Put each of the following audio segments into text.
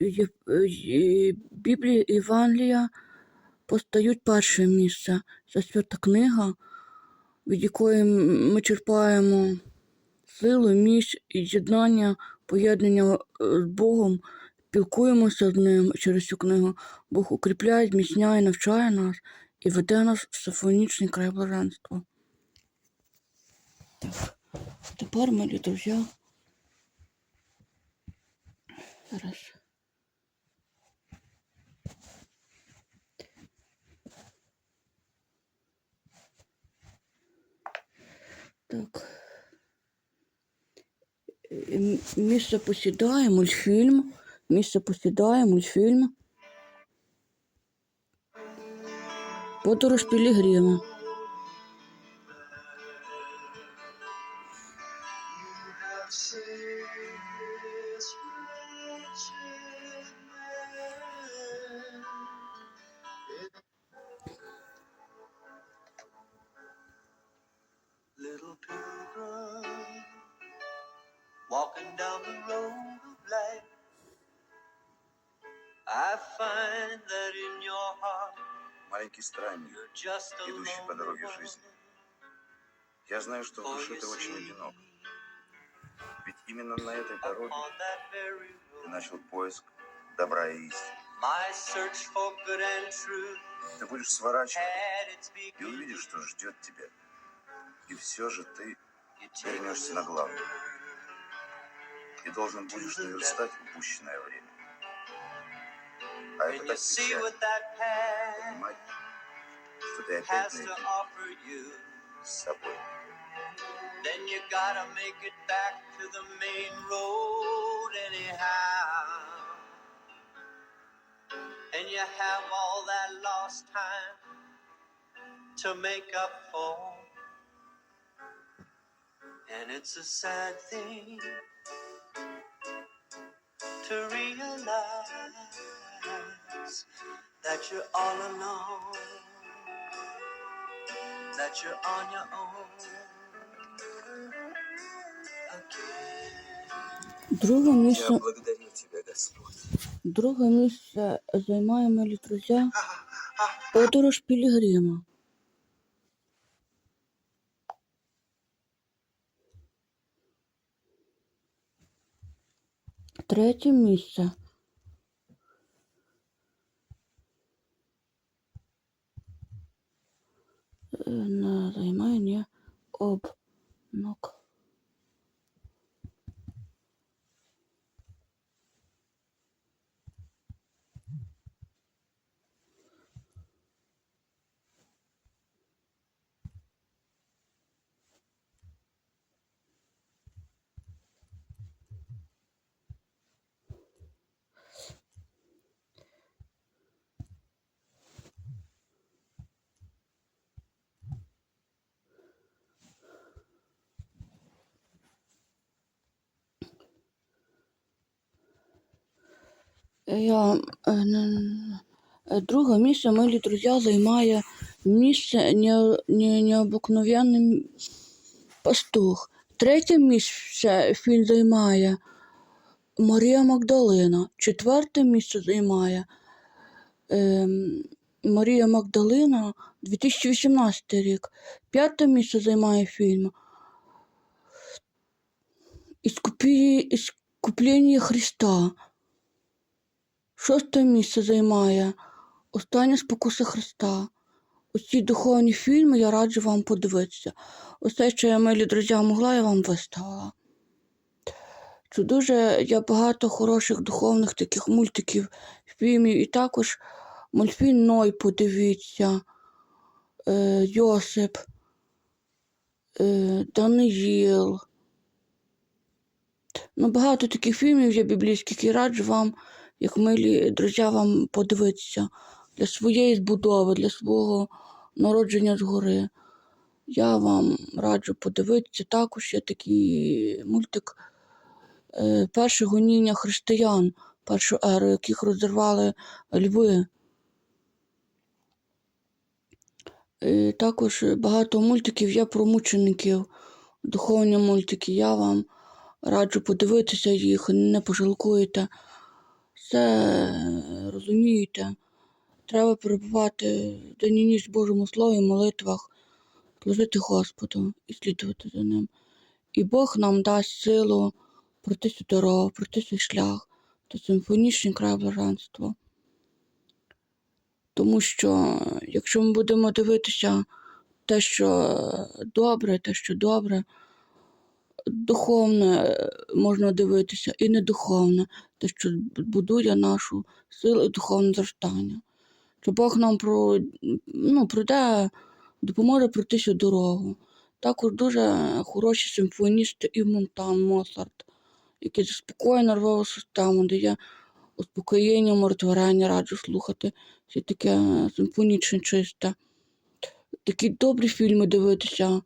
Є- Біблія і Євангелія постають перше місце. Це свята книга, від якої ми черпаємо силу, міць і єднання, поєднання е, з Богом, спілкуємося з ним через цю книгу. Бог укріпляє, зміцняє, навчає нас і веде нас в симфонічний край блаженства. Так, тепер, милі друзі, Так. Е, Місце посідає мультфільм. Місце посідає мультфільм. Подорож Пілігрима. Маленький странник, идущий по дороге жизни. Я знаю, что в душе ты очень одинок. Ведь именно на этой дороге ты начал поиск добра и истины. Ты будешь сворачивать и увидишь, что ждет тебя. И все же ты вернешься на главное. И должен будешь наверстать упущенное время. when you see what that path has to offer you, then you gotta make it back to the main road anyhow. And you have all that lost time to make up for. And it's a sad thing to realize. That you're all alone, that you're on your own. Друге місце, друге місце займає милі друзі. Подорож Пілігрима. Третє місце. Е, На займає не обнок. Я, е, е, друге місце, милі друзі, займає місце не, не, необикновенний пастух. Третє місце фільм займає Марія Магдалина. Четверте місце займає ем, Марія Магдалина 2018 рік. П'яте місце займає фільм. Іскуплення Христа. Шосте місце займає Остання спокуса Христа. Усі духовні фільми я раджу вам подивитися. Усе, що я, милі друзі, могла, я вам виставила. Це дуже є багато хороших духовних таких мультиків, фільмів. І також мультфільм Ной подивіться, е, Йосип, е, Даниїл. Ну, багато таких фільмів є біблійських і раджу вам, як милі друзі, вам подивитися для своєї збудови, для свого народження згори. Я вам раджу подивитися. Також є такий мультик е, Перше гоніння християн, першу еру, яких розірвали льви. Е, Також багато мультиків є про мучеників, духовні мультики. Я вам раджу подивитися їх, не пожалкуєте. Все розумієте. Треба перебувати день і ніч в Божому Слові, молитвах, служити Господу і слідувати за ним. І Бог нам дасть силу пройти цю дорогу, пройти цей шлях до симфонічний край блаженства. Тому що якщо ми будемо дивитися те, що добре, те, що добре, духовне можна дивитися і недуховне, те, що будує нашу силу і духовне зростання. Що Бог нам про, ну, пройде, допоможе пройти цю дорогу. Також дуже хороші симфоністи і Монтан Моцарт, які заспокоює нервову систему, дає успокоєння, умиротворення, раджу слухати. Все таке симфонічне чисте. Такі добрі фільми дивитися,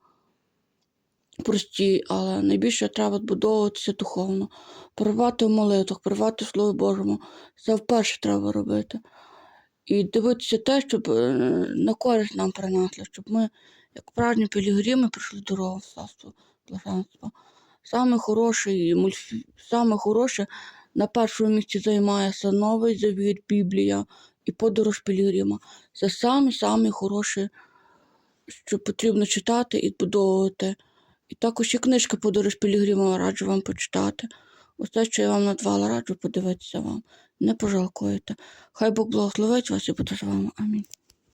прості, але найбільше треба збудовуватися духовно, перебувати в молитвах, перебувати в Слові Божому. Це вперше треба робити. І дивитися те, щоб е, на користь нам принесли, щоб ми, як правильні пілігрими, прийшли дорогу в царство блаженства. Саме мультфільм, саме хороше на першому місці займається Новий Завіт, Біблія і подорож Пілігрима. Це самі хороші, що потрібно читати і збудовувати. І також є книжка Подорож Пілігрима, раджу вам почитати. Усе, що я вам надвала, раджу подивитися вам. Не пожалкуєте. Хай Бог благословить вас і буде з вами. Амінь.